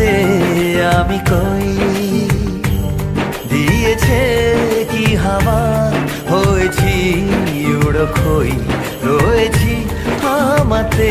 আমাতে আমি কই? দিয়েছে কি হামা হয়েছি উড়ো খই রয়েছি আমাতে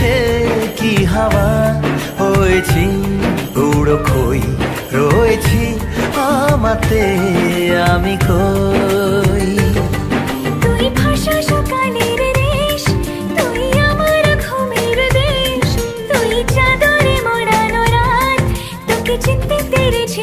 দিয়েছে কি হাওয়া? হয়েছি উড়ো খই, রয়েছি আমাতে আমি কই তুই ভাষা সকালের রেশ তুই আমার ঘুমের দেশ, তুই চাদরে মোড়ানো রাত, তোকে চিনতে পেরেছি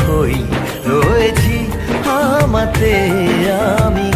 খই রয়েছি আমাতে আমি।